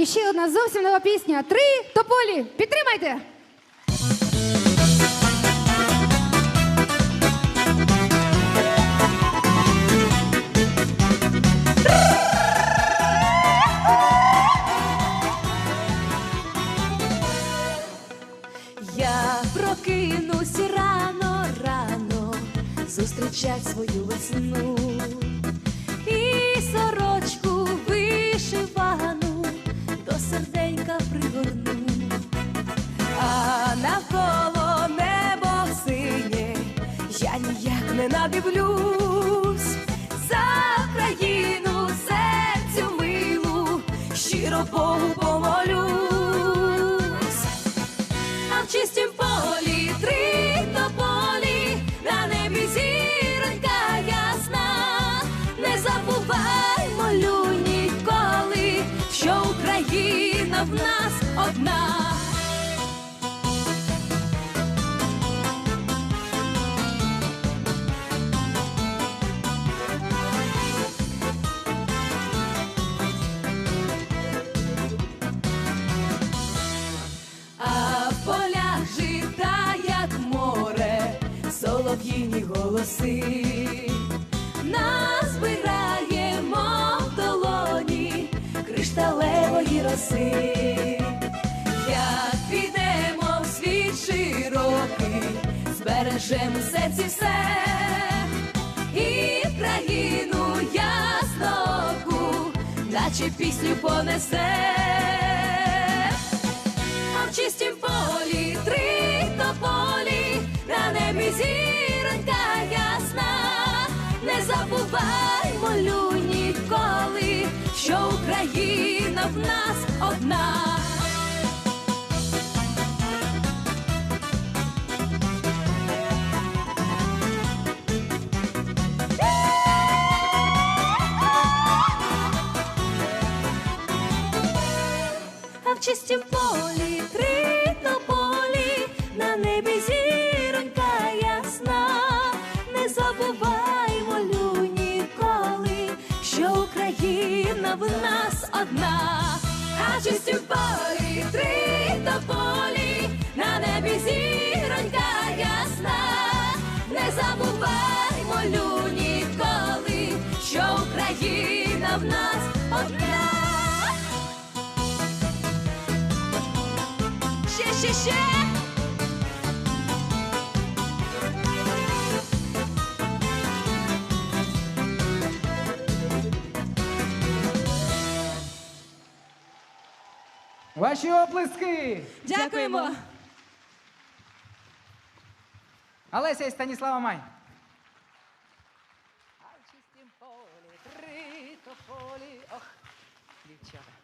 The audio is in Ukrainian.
І ще одна зовсім нова пісня. Три тополі. Підтримайте! Я прокинусь рано, рано зустрічать свою весну я ніяк не надивлюсь за країну серцю милу, щиро Богу помолюсь. А в чистім полі три тополі, на небі зіронька ясна. Не забувай, молю ніколи, що Україна в нас одна. Солов'їні голоси. Назбираємо в долоні кришталевої роси. Як підемо в світ широкий, збережемо в серці все. І країну ясноку, наче пісню понесе. А в чистім полі три тополі, на небі зіронька забувай, молю ніколи, що Україна в нас одна. А в чистім полі три Україна в нас одна. А в чистім полі три тополі, на небі зіронька ясна. Не забувай, молю ніколи, що Україна в нас одна. Ще, ще, ще. Ваші оплески! Дякуємо. Олеся і Станіслава Май. А в чистім полі, три тополі, ох, дівчата.